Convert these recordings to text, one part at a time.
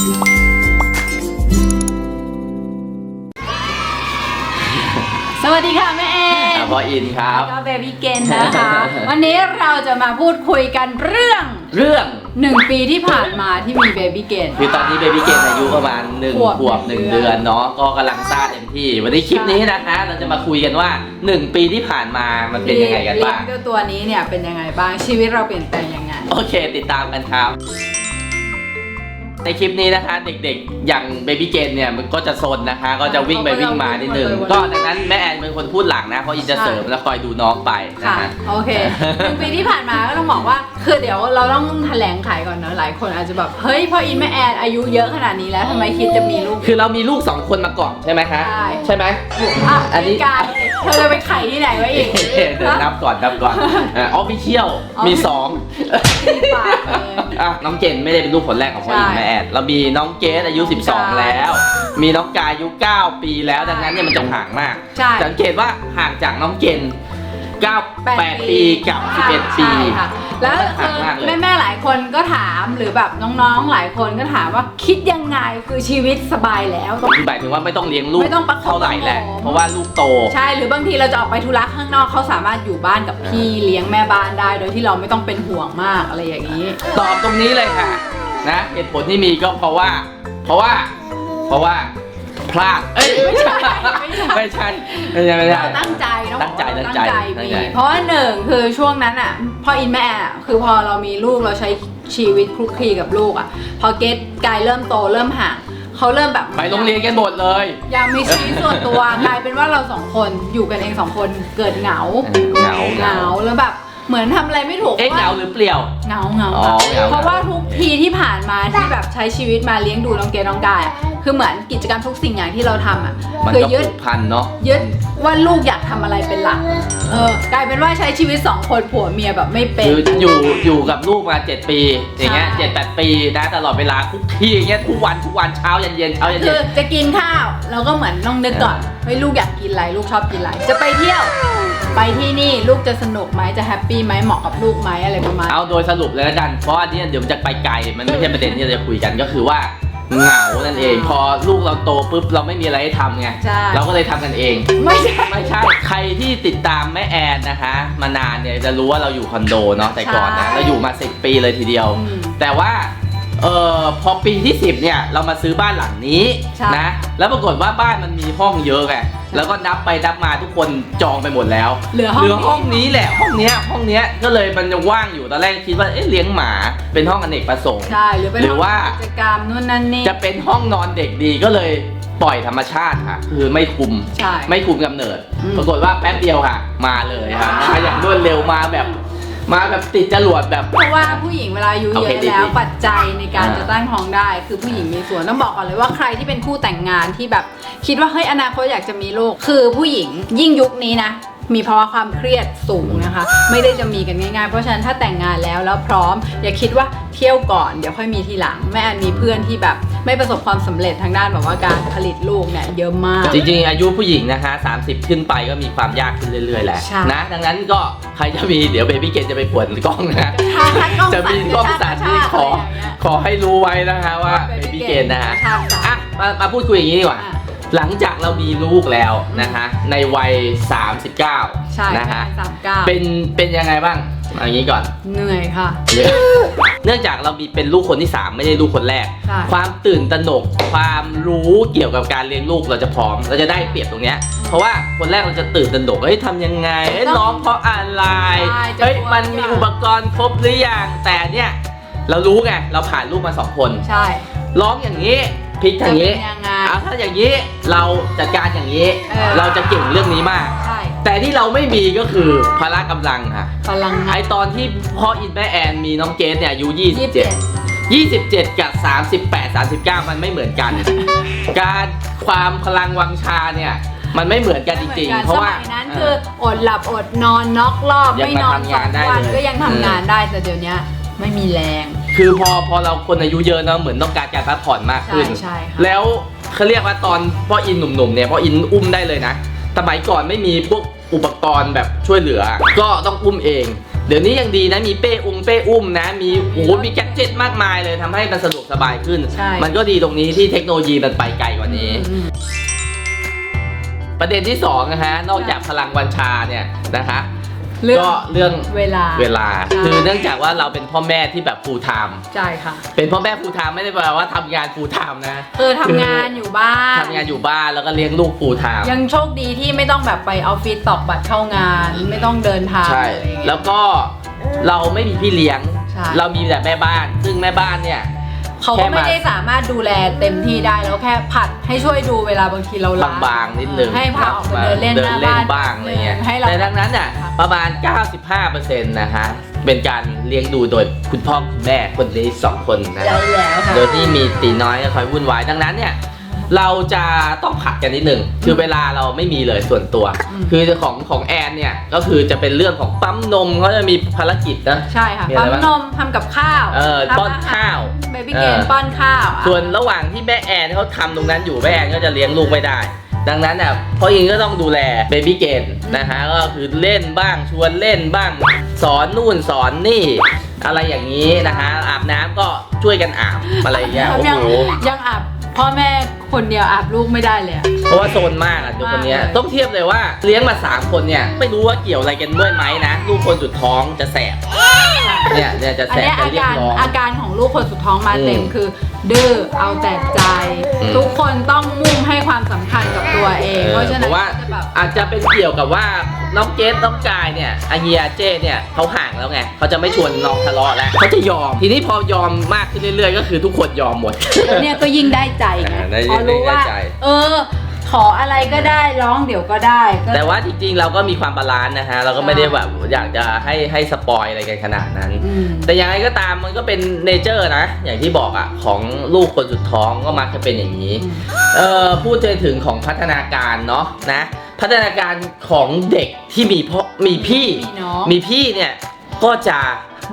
สวัสดีค่ะแม่เออะพออินครับ แล้วก็เบบี้เกนนะคะ วันนี้เราจะมาพูดคุยกันเรื่องเรื่องหนึ่งปีที่ผ่านมาที่มีเบบี้เกน คือตอนนี้เบบี้เกนอายุประมาณ1ขวบขวบหนึ่งหนึ่งเดืเดืออนนเนาะก็กำลังซ่าเต็มที่ วันนี้คลิปนี้นะคะ เราจะมาคุยกันว่า1ปีที่ผ่านมามันเป็นยังไงกันบ้างเลี้ยเจ้าตัวนี้เนี่ยเป็นยังไงบ้างชีวิตเราเปลี่ยนแปลงยังไง โอเค ติดตามกันครับ ในคลิปนี้นะคะเด็กๆ อย่างเบบี้เกนเนี่ยมันก็จะซนนะคะ ก็จะวิ่งไปวิ่งมานิดนึงก็ดังนั้นแม่แอนเป็นคนพูดหลังนะเพราะอินจะเสริมแล้วคอยดูน้องไปนะค่ะคะ โอเคหนึ่งปีที่ผ่านมาก็ต้องบอกว่า คือเดี๋ยวเราต้องแถลงไขก่อนเนอะหลายคนอาจจะแบบ เฮ้ยพออินแม่แอนอายุเยอะขนาดนี้แล้วทำไมคิดจะมีลูก คือเรามีลูกสองคนมาก่อนใช่ไหมคะใช่ ใช่ไหม อะอันนี้มีการ เธอจะไปไขที่ไหนไว้อีกเดี๋ยวนับก่อนนับก่อนออฟฟิเชียลมีสองมีปากเลย อะน้องเจนไม่ได้เป็นลูกคนแรกของพ่ออินใช่แม่แอดเรามีน้องเกดอายุน้องกาย12 แล้ว มีน้องกายอายุ 9 ปีแล้วดังนั้นเนี่ยมันจะห่างมาก ใช่สังเกตว่าห่างจากน้องเจน9 8 ปีกับ 11 ปี ใช่ค่ะ แล้วห่างมากเลยแม่แม่ๆหลายคนก็ถามหรือแบบน้องๆหลายคนก็ถามว่าคิดยังไงคือชีวิตสบายแล้ว คือหมายถึงว่าไม่ต้องเลี้ยงลูกไม่ต้องประคบเท่าไหร่แหละประหงม เพราะว่าลูกโต ใช่หรือบางทีเราจะออกไปธุระข้างนอกเขาสามารถอยู่บ้านกับพี่เลี้ยงแม่บ้านได้ โดยที่เราไม่ต้องเป็นห่วงมากอะไรอย่างนี้ ตอบตรงนี้เลยค่ะนะเหตุผลที่มีก็เพราะว่า เพราะว่า เพราะว่า พลาดเอ้ยไม่ใช่ไม่ใช่ไม่ใช่ไม่ใช่ไม่ใช่เราตั้งใจต้องตั้งใจบอกว่าตั้งใจมีตั้งใจเพราะว่าหนึ่งคือช่วงนั้นอะพออินแม่อะคือพอเรามีลูกเราใช้ชีวิตคลุกคลีกับลูกอะ พอเกตกายเริ่มโตเริ่มห่างเขาเริ่มแบบไปโรงเรียนกันหมดเลยอยากมีชีวิตส่วนตัวกลายเป็นว่าเราสองคนอยู่กันเองสองคนเกิดเหงาเหงาเหงาแล้วแบบ เหมือนทำอะไรไม่ถูกเอ๊ะเหงาหรือเปลี่ยว เหงาเหงาอ๋อเหงา เพราะว่าทุกทีที่ผ่านมาที่แบบใช้ชีวิตมาเลี้ยงดูน้องเกดน้องกายอะคือเหมือนกิจกรรมทุกสิ่งอย่างที่เราทำอะมันคือก็ยึด ผูกพันเนาะยึดว่าลูกอยากทำอะไรเป็นหลัก เออกลายเป็นว่าใช้ชีวิตสองคนผัวเมียแบบไม่เป็น คืออยู่อยู่กับลูกมา7ปีอย่างเงี้ยใช่ เจ็ดแปดปีนะตลอดเวลาทุกที่อย่างเงี้ยทุกวันทุกวันเช้าเย็นเย็นเช้าเย็นคืเย็อนจะกินข้าวเราก็เหมือนต้องนึกก่อนเฮ้ยลูกอยากกินอะไรลูกชอบกินอะไรจะไปเที่ยว ไปที่นี่ลูกจะสนุกไหมจะแฮปปี้ไหมเหมาะกับลูกไหมอะไรประมาณเอาโดยสรุปเลยแล้วกัน เพราะอันนี้เดี๋ยวมันจะไปไกลมันไม่ใช่ประเด็นที่เราจะคุยกันก็คือว่าเหงานั่นเอง พอลูกเราโตปุ๊บเราไม่มีอะไรให้ทำไงใช่เราก็เลยทำกันเอง ไม่ใช่ ไม่ใช่ ใครที่ติดตามแม่แอนนะคะ มานานเนี่ยจะรู้ว่าเราอยู่คอนโดเนาะแต่ก่อนนะใช่เราอยู่มา10ปีเลยทีเดียวอืมแต่ว่า เออพอปีที่ 10เนี่ยเรามาซื้อบ้านหลังนี้ใช่ นะแล้วปรากฏว่าบ้านมันมีห้องเยอะไงแล้วก็นับไปนับมาทุกคนจองไปหมดแล้ว เหลือห้องเหลือห้องนี้แหละห้องเนี้ยห้องเนี้ยก็เลยมันยังว่างอยู่ตอนแรกคิดว่าเอ๊ะเลี้ยงหมาเป็นห้องอเนกประสงค์ ใช่หรือเป็นหรือว่ากิจกรรมนู่นนั่นนี่ จะเป็นห้องนอนเด็กดีก็เลยปล่อยธรรมชาติค่ะ คือไม่คุมใช่ไม่คุมกำเนิด อืมปรากฏว่าแป๊บเดียวค่ะ มาเลยค่ะมาอย่างรวดเร็วมาแบบ มาแบบติดจรวดแบบ เพราะว่าผู้หญิงเวลาอายุโอเยเคอะดีแล้วดีปัจจัยในการอ่า จะตั้งท้องได้ คือผู้หญิงมีส่วนต้องบอกก่อนเลยว่าใครที่เป็นคู่แต่งงานที่แบบคิดว่าเฮ้ยอนาคตอยากจะมีลูกคือผู้หญิงยิ่งยุคนี้นะ มีภาวะความเครียดสูงนะคะ ไม่ได้จะมีกันง่ายๆ เพราะฉะนั้นถ้าแต่งงานแล้วแล้วพร้อม อย่าคิดว่าเที่ยวก่อนเดี๋ยวค่อยมีทีหลังแม่แอนมีเพื่อนที่แบบ ไม่ประสบความสำเร็จทางด้านแบบว่าการผลิตลูกเนี่ยเยอะมาก จริงๆ อายุผู้หญิงนะคะ30 ขึ้นไปก็มีความยากขึ้นเรื่อยๆแหละใช่ นะดังนั้นก็ใครจะมีเดี๋ยวเบบี้เกนจะไปปวดกล้องนะ ถ้าถ้ากล้องจะมีกล้องสั่นที่ขอะไรย่างเงี้ยขอให้รู้ไว้นะคะว่าเบ Baby บี้เกน Gain นะฮะใช่ค่ะอะมามาพูดคุยอย่างนี้ดีกว่าอะหลังจากเรามีลูกแล้วนะคะ ในวัย39ใช่นะฮะ สามเก้าเป็นเป็นยังไงบ้าง เอาอย่างนี้ก่อน เหนื่อยค่ะ เนื่องจากเรามีเป็นลูกคนที่ 3 ไม่ได้ลูกคนแรกใช่ความตื่นตระหนก ความรู้เกี่ยวกับการเลี้ยงลูกเราจะพร้อม เราจะได้เปรียบตรงเนี้ย เพราะว่าคนแรกเราจะตื่นตระหนกเฮ้ยทำยังไงเฮ้ยต้องน้องเพราะอะไรใช่จะเฮ้ยกลัวมันมีอุปกรณ์ครบหรือยังแต่เนี่ยเรารู้ไงเราผ่านลูกมาสองคน ใช่ ร้องอย่างนี้พลิกอย่างนี้จะเป็นยังไงอะถ้าอย่างนี้เราจัดการอย่างนี้ เออเราจะเก่งเรื่องนี้มาก ใช่ แต่ที่เราไม่มีก็คือพละกำลังค่ะพลังงาไอนตอนที่พ่ออินแม่แอนมีน้องเกดเนี่ยอายุยี่สิบเจ็ด 27 27 กับ 38 39 มันไม่เหมือนกัน การความพลังวังชาเนี่ย มันไม่เหมือนกันจริงๆ เพราะว่า สมัยนั้นคืออดหลับอดนอนน็อกรอบยังไม่นอนมาสองทำงานได้วันเลย ก็ยังทำงานได้แต่เดี๋ยวนี้ไม่มีแรง คือพอพอเราคนอายุเยอะเนอะเหมือนต้องการการพักผ่อนมากขึ้น ใช่ใช่ค่ะแล้วเขาเรียกว่าตอนพ่ออินหนุ่มๆเนี่ยพ่ออินอุ้มได้เลยนะ สมัยก่อนไม่มีพวกอุปกรณ์แบบช่วยเหลือ ก็ต้องอุ้มเอง เดี๋ยวนี้ยังดีนะมีเป้อุ้งเป้อุ้มนะ มีโอ้โหมีแกดเจ็ตมากมายเลยทำให้มันสะดวกสบายขึ้น ใช่ มันก็ดีตรงนี้ที่เทคโนโลยีมันไปไกลกว่านี้ อืม ประเด็นที่สองนะฮะนอกจากพลังวัญชาเนี่ยนะคะ เรื่อง ก็เรื่องเวลา เวลา ใช่ คือเนื่องจากว่าเราเป็นพ่อแม่ที่แบบ full time ใช่ค่ะ เป็นพ่อแม่ full time ไม่ได้แปลว่าทำงาน full time นะคือทำงานอยู่บ้าน ทำงานอยู่บ้านแล้วก็เลี้ยงลูก full time ยังโชคดีที่ไม่ต้องแบบไปออฟฟิศตอกบัตรเข้างาน ไม่ต้องเดินทางใช่ อะไรอย่างเงี้ย แล้วก็เราไม่มีพี่เลี้ยง ใช่ เรามีแต่แม่บ้าน ซึ่งแม่บ้านเนี่ย เขาแค่ก็มาไม่ได้สามารถดูแลเต็มที่ได้แล้วแค่ผัดให้ช่วยดูเวลาบางทีเราล้าบางๆนิดนึงให้พาออกไปเดินเล่นหน้าเล่บ้านนบ้างอะไรเงี้ยให้เราแต่ดังนั้นน่ะประมาณ 95%นะคะเป็นการเลี้ยงดูโดยคุณพ่อคุณแม่คนนี้สองคนนะใช่แล้วค่ะโดยที่มีตีน้อยคอยวุ่นวายดังนั้นเนี่ย เราจะต้องผัดกันนิดหนึ่งคือเวลาเราไม่มีเลยส่วนตัว อืม คือของของแอนเนี่ยก็คือจะเป็นเรื่องของปั๊มนมเขาจะมีภารกิจนะ ใช่ค่ะมีอะไรปั๊มบ้างนมทำกับข้าวเออทำป้อนข้าว เบบี้เอเกอนป้อนข้าวอะส่วนระหว่างที่แม่แอนเขาทำตรงนั้นอยู่แม่แอนก็จะเลี้ยงลูกไม่ได้ ดังนั้นอะพ่ออิงก็ต้องดูแลเบบี้เกนนะฮะก็คือเล่นบ้างชวนเล่นบ้าง สอนนู่นสอนนี่ อะไรอย่างนี้นะฮะอาบน้ำก็ช่วยกันอาบอะไรอย่างเงี้ยโอ้ยังโห ยังอาบพ่อแม่ คนเดียวอาบลูกไม่ได้เลยอะ เพราะว่าโซนมากอะเด็กคนเนี้ยมากเลยต้องเทียบเลยว่าเลี้ยงมาสามคนเนี่ยไม่รู้ว่าเกี่ยวอะไรกันด้วยไหมนะลูกคนสุดท้องจะแสบเนี่ยเนี่ยจะอัแสนบเนี้ยจะอาเรียกการร้อง อาการของลูกคนสุดท้องมาเต็มอืมคือ ดื้อเอาแต่ใจ อืม ทุกคนต้องมุ่งให้ความสำคัญกับตัวเองเออเพราะฉะเพนั้นราะว่าจะแบบอาจจะเป็นเกี่ยวกับว่าน้องเกสน้องกายเนี่ยอาเฮียเจ้เนี่ยเขาห่างแล้วไงเขาจะไม่ชวนน้องทะเลาะแล้วเขาจะยอม ทีนี้พอยอมมากขึ้นเรื่อยๆ ก็คือทุกคนยอมหมดแล้วเนี่ยก็ยิ่งได้ใจไงอ่าได้พอรู้ว่า ได้ใจ เออ ขออะไรก็ได้ร้องเดี๋ยวก็ได้ก็แต่ว่าจริงๆ เราก็มีความบาลานซ์นะฮะ เราก็ไม่ได้แบบอยากจะให้ให้สปอยอะไรกันขนาดนั้น อืมแต่ยังไงก็ตามมันก็เป็นเนเจอร์นะ อย่างที่บอกอะของลูกคนสุดท้องก็มักจะเป็นอย่างนี้ เอ่อพูดถึงของพัฒนาการเนาะนะ พัฒนาการของเด็กที่มีพ่อมีพี่ มีน้อง มีพี่เนี่ยก็จะ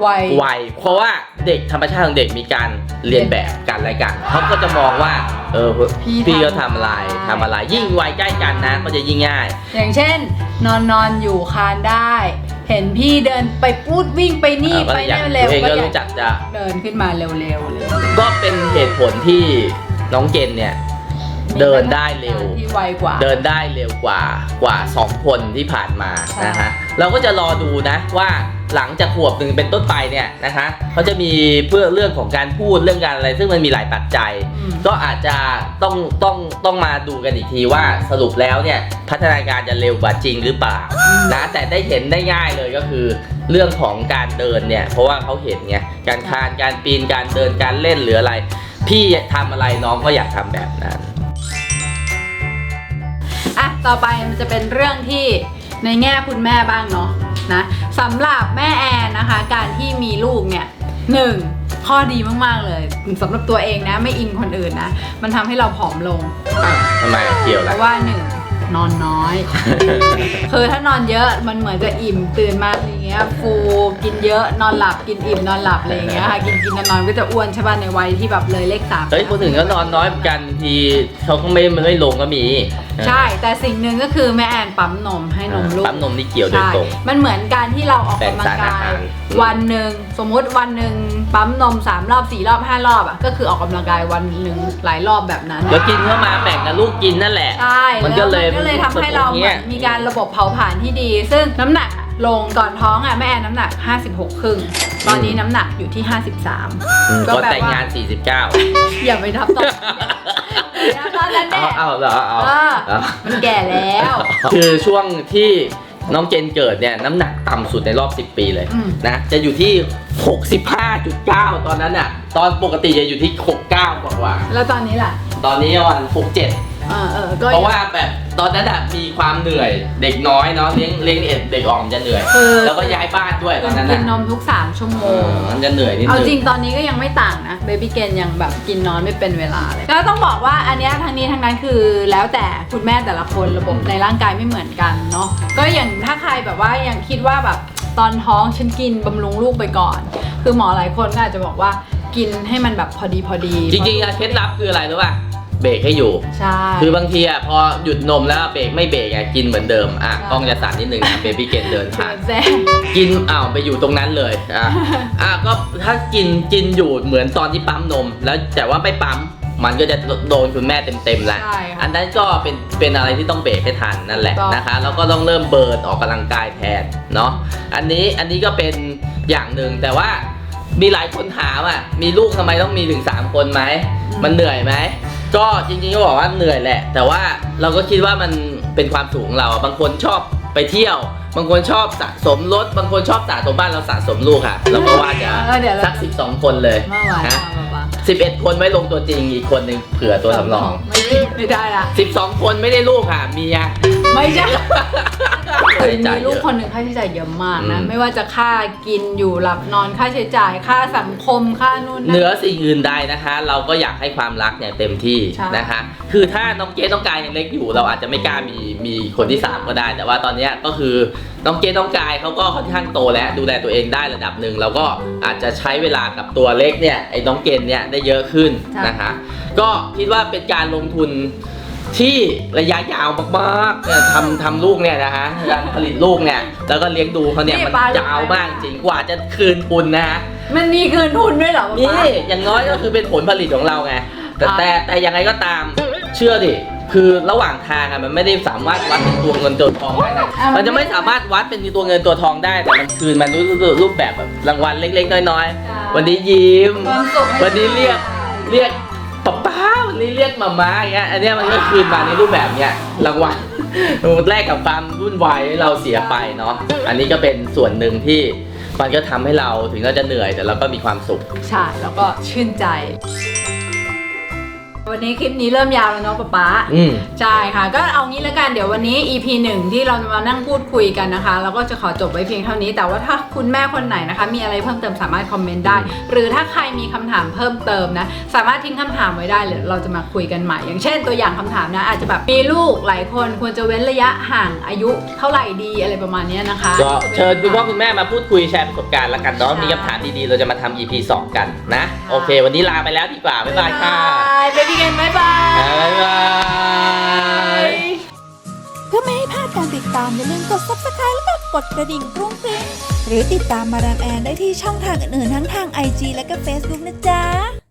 วัยไวเพราะว่าเด็กธรรมชาติของเด็กมีการเรียนแบบกันและกันเขาก็จะมองว่า เออพี่พี่เขาทำทำอะไรอะไรทำอะไร ยิ่งวัยใกล้กันนะก็จะยิ่งง่าย อย่างเช่น นอนนอนอยู่คานได้ เห็นพี่เดินไปพูดวิ่งไปนี่เออก็ไปอยากนั่นเร็วตัวเองก็ก็อยารู้กจักจะเดินขึ้นมาเร็วๆเลยก็เป็นเหตุผลที่น้องเกณฑ์เนี่ยเดินได้เร็วที่ไวกว่า เดินได้เร็วกว่ากว่า 2 คนที่ผ่านมาใช่นะฮะเราก็จะรอดูนะว่า หลังจากขวบหนึ่งเป็นต้นไปเนี่ยนะคะเขาจะมีเพื่อเรื่องของการพูดเรื่องการอะไร ซึ่งมันมีหลายปัจจัยอืมก็อาจจะต้องต้องต้องมาดูกันอีกทีว่าสรุปแล้วเนี่ยพัฒนาการจะเร็วกว่าจริงหรือเปล่านะแต่ได้เห็นได้ง่ายเลยก็คือ เรื่องของการเดินเนี่ยเพราะว่าเขาเห็นไงการคลานการปีนการเดินการเล่นหรืออะไร พี่ทำอะไรน้องก็อยากทำแบบนั้นอะต่อไปมันจะเป็นเรื่องที่ในแง่คุณแม่บ้างเนาะ นะสำหรับแม่แอนนะคะ การที่มีลูกเนี่ยหนึ่งข้อดีมากๆเลยสำหรับตัวเองนะ ไม่อิงคนอื่นนะ มันทำให้เราผอมลงอ้าวทำไมอะเกี่ยวเพอะไรราะว่าหนึ่ง นอนน้อย คือถ้านอนเยอะมันเหมือนจะอิ่มตื่นมาอะไรเงี้ยฟูกินเยอะนอนหลับกินอิ่มนอนหลับอะไรอย่างเงี้ยค่ะกินกินนอนนอนก็จะอ้วนใช่ป่ะในวัยที่แบบเลยเลขสามเฮ้ยคนอื่นก็นอนน้อยเหมือนกันทีเขาก็ไม่ไม่ลงก็มี ใช่ แต่สิ่งหนึ่งก็คือแม่แอนปั๊มนมให้นมลูกปั๊มนมนี่เกี่ยวโดยใช่ตรงมันเหมือนการที่เราออกแบ่งกำลัสางรอากาหายรวันหนึ่งสมมุติวันหนึ่งปั๊มนมสามรอบสี่รอบห้ารอบอะก็คือออกกำลังกายวันหนึ่งหลายรอบแบบนั้นแล้วกินเข้ามาแบ่งกับลูกกินนั่นแหละใช่มันก็เลยแวมันก็เลยทำให้เราเหมือนมีการระบบเผาผลาญที่ดี ซึ่งน้ำหนักอะลงก่อนท้องอะแม่แอนน้ำหนัก 56 ครึ่ง ตอนนี้น้ำหนักอยู่ที่ 53อืมก็ก็แบบว่าแต่งงาน 49 อย่าไปทับตอนอย่าไปทับตอนนั้นเอาแน่เอาเหรอเอาเออเอามันแก่แล้ว คือช่วงที่น้องเจนเกิดเนี่ยน้ำหนักต่ำสุดในรอบ 10 ปีเลยอืม นะ จะอยู่ที่ 65.9 ตอนนั้นอะ ตอนปกติจะอยู่ที่ 69 กว่ากว่าแล้วตอนนี้ล่ะตอนนี้ประมาณ67 เออเออก็เพราะว่าแบบตอนนั้นอะมีความเหนื่อยเด็กน้อยเนาะเลี้ยงเลี้ยงเด็กเด็กอ่อนจะเหนื่อยคือแล้วก็ย้ายบ้านด้วยตอนนั้นกิอะนนมทุก3ชั่วโมเอง อมันจะเหนื่อยนิดเอานึงจริงตอนนี้ก็ยังไม่ต่างนะเบบี้เกนยังแบบกินนอนไม่เป็นเวลาเลยก็ต้องบอกว่าอันเนี้ยทั้งนี้ทั้งนั้นคือแล้วแต่คุณแม่แต่ละคนระบบในร่างกายไม่เหมือนกันเนาะก็อย่างถ้าใครแบบว่ายังคิดว่าแบบตอนท้องฉันกินบำรุงลูกไปก่อน คือหมอหลายคนก็อาจจะบอกว่ากินให้มันแบบพอดีพอดีจริงๆอะเคล็ดลับคืออะไรรู้ป่ะ เบรกให้อยู่ ใช่ คือบางทีอะพอหยุดนมแล้วเบรกไม่เบรกอะกินเหมือนเดิมอะใช่ กล้องจะสั่นนิดนึงนะเบบี้เกนเดินผ่าน แซ่บกินอ้าวไปอยู่ตรงนั้นเลยอะอะก็ถ้ากินกินอยู่เหมือนตอนที่ปั๊มนม แล้วแต่ว่าไม่ปั๊มมันก็จะโดนคุณแม่เต็มๆแล้ว ใช่ค่ะอันนั้นก็เป็นเป็นอะไรที่ต้องเบรกให้ทันนั่นแหละถูกต้อง นะคะแล้วก็ต้องเริ่มเบิร์นออกกำลังกายแทนเนาะอันนี้อันนี้ก็เป็นอย่างหนึ่งแต่ว่ามีหลายคนถามอะมีลูกทำไมต้องมีถึง 3 คนไหม มันเหนื่อยไหม ก็จริงๆก็บอกว่าเหนื่อยแหละ แต่ว่าเราก็คิดว่ามันเป็นความสูงของเรา บางคนชอบไปเที่ยว บางคนชอบสะสมรถ บางคนชอบสะสมบ้านเราสะสมลูกค่ะ เราก็ว่าจะเออเดี๋ยวเรา สักสิบสองคนเลยเมื่อวานนะมาปะสิบเอ็ดคนไว้ลงตัวจริงอีกคนหนึ่งเผื่อตัวสำรอง ไม่ได้ไม่ได้ละ สิบสองคนไม่ได้ลูกค่ะเมีย ไม่ใช่ค่าใช้จ่ายมีเยลูกอะคนหนึ่งค่าใช้จ่ายเยอะมากนะ อืม ไม่ว่าจะค่ากินอยู่หลับนอนค่าใช้จ่ายค่าสังคมค่านู่นเหนืนั่นอสิ่งอื่นใดนะคะ เราก็อยากให้ความรักเนี่ยเต็มที่ใช่ นะคะ คือถ้าน้องเกดน้องกายยังเล็กอยู่ เราอาจจะไม่กล้ามีมีคนที่สามก็ได้ แต่ว่าตอนเนี้ยก็คือน้องเกดน้องกายเขาก็ค่อนข้างโตแล้วดูแลตัวเองได้ระดับหนึ่งเราก็อาจจะใช้เวลากับตัวเล็กเนี่ยไอ้น้องเกณฑ์เนี่ยได้เยอะขึ้นนะคะ ก็คิดว่าเป็นการลงทุน ที่ระยะยาวมากๆเนี่ยทำทำลูกเนี่ยนะคะการผลิตลูกเนี่ย แล้วก็เลี้ยงดูเขาเนี่ยมันยาวมากจริงกว่าจะคืนทุนนะคะมันมีคืนทุนด้วยเหรอป๊านี่ป๊า อย่างน้อยก็คือเป็นผลผลิตของเราไง แต่อ่าแต่แต่ยังไงก็ตามเชื่อดิคือระหว่างทางอะมันไม่ได้สามารถวัดเป็นตัวเงินตัวทองได้นะอะมันจะไม่สามารถวัดเป็นตัวเงินตัวทองได้แต่มันคืนมันรูปรูปแบบแบบรางวัลเล็กๆน้อยใช่ๆวันนี้ยิ้ม ความสุขให้วันนี้เรียกเรียก ป๊าป้าวันนี้เรียกมาม่าอย่างเงี้ยอันเนี้ยมันก็คืนมาในรูปแบบเนี้ยรางวัลแรกกับความวุ่นวายที่เราเสียไปเนาะอันนี้ก็เป็นส่วนหนึ่งที่มันก็ทำให้เราถึงเราจะเหนื่อยแต่เราก็มีความสุข ใช่ แล้วก็ชื่นใจ วันนี้คลิปนี้เริ่มยาวแล้วเนาะป๊าป๊าอืม ใช่ค่ะ ก็เอางี้แล้วกันเดี๋ยววันนี้ EP 1 ที่เราจะมานั่งพูดคุยกันนะคะ เราก็จะขอจบไว้เพียงเท่านี้ แต่ว่าถ้าคุณแม่คนไหนนะคะ มีอะไรเพิ่มเติมสามารถคอมเมนต์ได้ หรือถ้าใครมีคำถามเพิ่มเติมนะ สามารถทิ้งคำถามไว้ได้เลยเราจะมาคุยกันใหม่ อย่างเช่นตัวอย่างคำถามนะ อาจจะแบบมีลูกหลายคนควรจะเว้นระยะห่างอายุเท่าไหร่ดีอะไรประมาณเนี้ยนะคะ ก็เชิญคุณพ่อคุณแม่มาพูดคุยแชร์ประสบการณ์แล้วกันเนาะ ใช่ มีคำถามดีๆ เราจะมาทำ EP 2 กันนะ โอเค วันนี้ลาไปแล้วดีกว่า บ๊ายบายค่ะ บายเกนบ๊ายบาย บ๊ายบาย เพื่อไม่ให้พลาดการติดตามอย่าลืมกด subscribe แล้วก็กดกระดิ่งกรุ้งกริ้งหรือติดตามมาดามแอนได้ที่ช่องทางอื่นๆทั้งทาง IG และก็ Facebook นะจ๊ะ